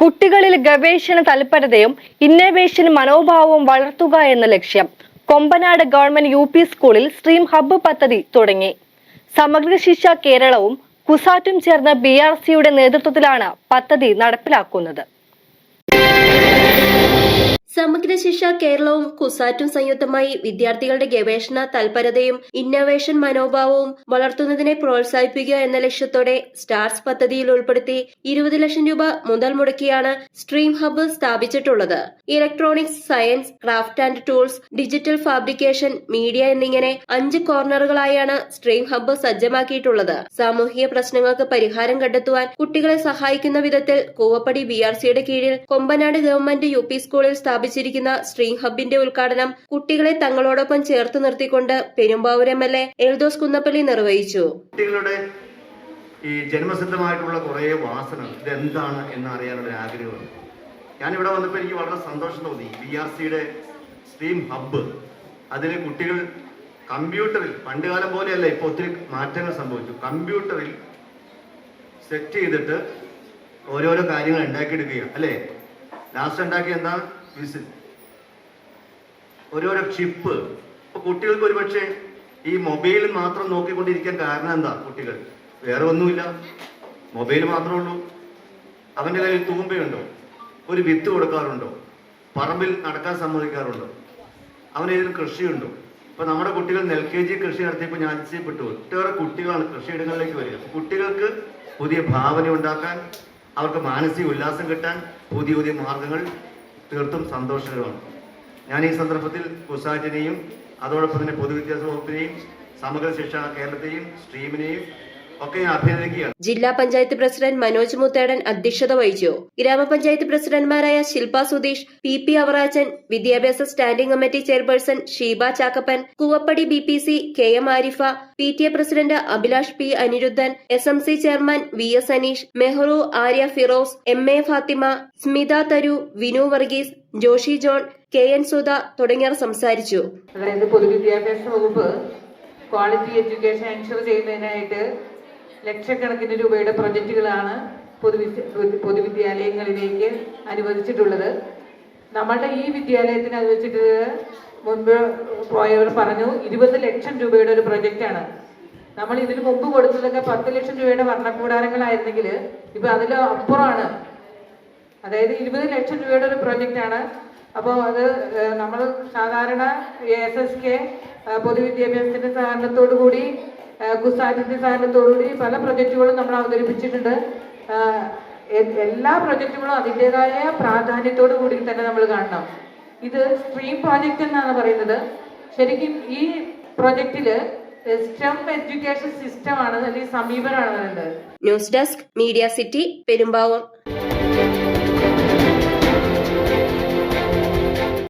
കുട്ടികളിൽ ഗവേഷണ തൽപരതയും ഇന്നവേഷൻ മനോഭാവവും വളർത്തുക എന്ന ലക്ഷ്യം കൊമ്പനാട് ഗവൺമെന്റ് യു പി സ്കൂളിൽ സ്ട്രീം ഹബ്ബ് പദ്ധതി തുടങ്ങി. സമഗ്ര ശിക്ഷ കേരളവും കുസാറ്റും ചേർന്ന ബി ആർ സിയുടെ നേതൃത്വത്തിലാണ് പദ്ധതി നടപ്പിലാക്കുന്നത്. സമഗ്ര ശിക്ഷ കേരളവും കുസാറ്റും സംയുക്തമായി വിദ്യാർത്ഥികളുടെ ഗവേഷണ തൽപരതയും ഇന്നോവേഷൻ മനോഭാവവും വളർത്തുന്നതിനെ പ്രോത്സാഹിപ്പിക്കുക എന്ന ലക്ഷ്യത്തോടെ സ്റ്റാർസ് പദ്ധതിയിൽ ഉൾപ്പെടുത്തി ഇരുപത് ലക്ഷം രൂപ മുതൽ മുടക്കിയാണ് stream hub സ്ഥാപിച്ചിട്ടുള്ളത്. Electronics science craft and tools digital fabrication media എന്നിങ്ങനെ അഞ്ച് കോർണറുകളായാണ് സ്ട്രീം ഹബ്ബ് സജ്ജമാക്കിയിട്ടുള്ളത്. സാമൂഹിക പ്രശ്നങ്ങൾക്ക് പരിഹാരം കണ്ടെത്തുവാൻ കുട്ടികളെ സഹായിക്കുന്ന വിധത്തിൽ കൂവപ്പടി ബി ആർ സിയുടെ കീഴിൽ കൊമ്പനാട് ഗവൺമെന്റ് യു പി സ്കൂളിൽ സ്ഥാപിച്ചിരിക്കുന്ന സ്ട്രീം ഹബിന്റെ ഉദ്ഘാടനം കുട്ടികളെ തങ്ങളോടൊപ്പം ചേർത്ത് നിർത്തിക്കൊണ്ട് Perumbavoor M L A Eldhose Kunnappilly നിർവഹിച്ചു. കുട്ടികളുടെ ഈ ജന്മസിദ്ധമായിട്ടുള്ള കുറേ വാസന ഇതെന്താണ് എന്ന് അറിയാനുള്ള ആഗ്രഹമാണ് ഞാനിവിടെ വന്നപ്പോൾ എനിക്ക് വളരെ സന്തോഷം തോന്നി. ബി ആർ സിയുടെ സ്ട്രീം ഹബ്ബ് അതിൽ കുട്ടികൾ കമ്പ്യൂട്ടറിൽ പണ്ടുകാലം പോലെയല്ല ഇപ്പോൾ ഒത്തിരി മാറ്റങ്ങൾ സംഭവിച്ചു. കമ്പ്യൂട്ടറിൽ സെറ്റ് ചെയ്തിട്ട് ഓരോരോ കാര്യങ്ങൾ ഉണ്ടാക്കിയെടുക്കുക അല്ലേ? ലാസ്റ്റ് ഉണ്ടാക്കിയ എന്താ? വിസിൽ ഓരോരോ ചിപ്പ് ഇപ്പൊ കുട്ടികൾക്ക് ഒരുപക്ഷെ ഈ മൊബൈൽ മാത്രം നോക്കിക്കൊണ്ടിരിക്കാൻ കാരണം എന്താ കുട്ടികൾ? വേറെ ഒന്നുമില്ല. മൊബൈൽ മാത്രമേ ഉള്ളൂ. അവന്റെ കയ്യിൽ തൂമ്പയുണ്ടോ? ഒരു വിത്ത് കൊടുക്കാറുണ്ടോ? പറമ്പിൽ നടക്കാൻ സമ്മതിക്കാറുണ്ടോ? അവന് ഏതൊരു കൃഷിയുണ്ടോ? ഇപ്പൊ നമ്മുടെ കുട്ടികൾ നെൽ കെ ജി കൃഷി നടത്തിയപ്പോൾ ഞാൻ അതിശയപ്പെട്ടു ഒട്ടേറെ കുട്ടികളാണ് കൃഷിയിടങ്ങളിലേക്ക് വരിക. കുട്ടികൾക്ക് പുതിയ ഭാവന ഉണ്ടാക്കാൻ അവർക്ക് മാനസിക ഉല്ലാസം കിട്ടാൻ പുതിയ പുതിയ മാർഗങ്ങൾ തീർത്തും സന്തോഷകരമാണ്. ഞാൻ ഈ സന്ദർഭത്തിൽ കുസാറ്റിനെയും അതോടൊപ്പം തന്നെ പൊതുവിദ്യാഭ്യാസ വകുപ്പിനെയും സമഗ്ര ശിക്ഷ കേരളത്തെയും സ്ട്രീമിനെയും ഒക്കെ അഭിനന്ദിക്കുകയാണ് ജില്ലാ പഞ്ചായത്ത് പ്രസിഡന്റ് മനോജ് മുത്തേടൻ അധ്യക്ഷത വഹിച്ചു. ഗ്രാമപഞ്ചായത്ത് പ്രസിഡന്റുമാരായ ശില്പ സുധീഷ് പി പി അവറാച്ചൻ വിദ്യാഭ്യാസ standing committee chairperson Sheeba Chakkappan Kuvappady B P C K M Arifa P T A president Abhilash P Anirudhan S M C chairman V S Aneesh Mehru Arya Firoz M A Fathima Smitha Tharu Vinu Varghese Joshy John K N Sudha തുടങ്ങിയവർ സംസാരിച്ചു. അതായത് പൊതുവിദ്യാഭ്യാസ വകുപ്പ് quality education ensure ചെയ്യുന്നതിനായിട്ട് ലക്ഷക്കണക്കിന് രൂപയുടെ പ്രൊജക്റ്റുകളാണ് പൊതുവിദ്യ പൊതുവിദ്യാലയങ്ങളിലേക്ക് അനുവദിച്ചിട്ടുള്ളത്. നമ്മളുടെ ഈ വിദ്യാലയത്തിന് അനുവദിച്ചിട്ട് മുൻപ് പോയവർ പറഞ്ഞു ഇരുപത് ലക്ഷം രൂപയുടെ ഒരു പ്രൊജക്റ്റാണ്. നമ്മൾ ഇതിനു മുമ്പ് കൊടുത്തതൊക്കെ പത്ത് ലക്ഷം രൂപയുടെ വർണക്കൂടാരങ്ങളായിരുന്നെങ്കിൽ ഇപ്പൊ അതിൽ അപ്പുറമാണ്. അതായത് ഇരുപത് ലക്ഷം രൂപയുടെ ഒരു പ്രൊജക്റ്റാണ്. അപ്പോൾ അത് നമ്മൾ സാധാരണ എസ് എസ് കെ പൊതുവിദ്യാഭ്യാസത്തിന്റെ സഹകരണത്തോടു കൂടി കുസാറ്റിന്റെ സഹകരണത്തോടു കൂടി പല പ്രൊജക്റ്റുകളും നമ്മൾ അവതരിപ്പിച്ചിട്ടുണ്ട്. എല്ലാ പ്രൊജക്റ്റുകളും അതിന്റെതായ പ്രാധാന്യത്തോടു കൂടി തന്നെ നമ്മൾ കാണണം. ഇത് സ്ട്രീം പ്രോജക്റ്റ് എന്നാണ് പറയുന്നത്. ശരിക്കും ഈ പ്രൊജക്റ്റിൽ സ്റ്റെം എഡ്യൂക്കേഷൻ സിസ്റ്റമാണ് അല്ലെങ്കിൽ സമീപനമാണ് news desk media city Perumbavoor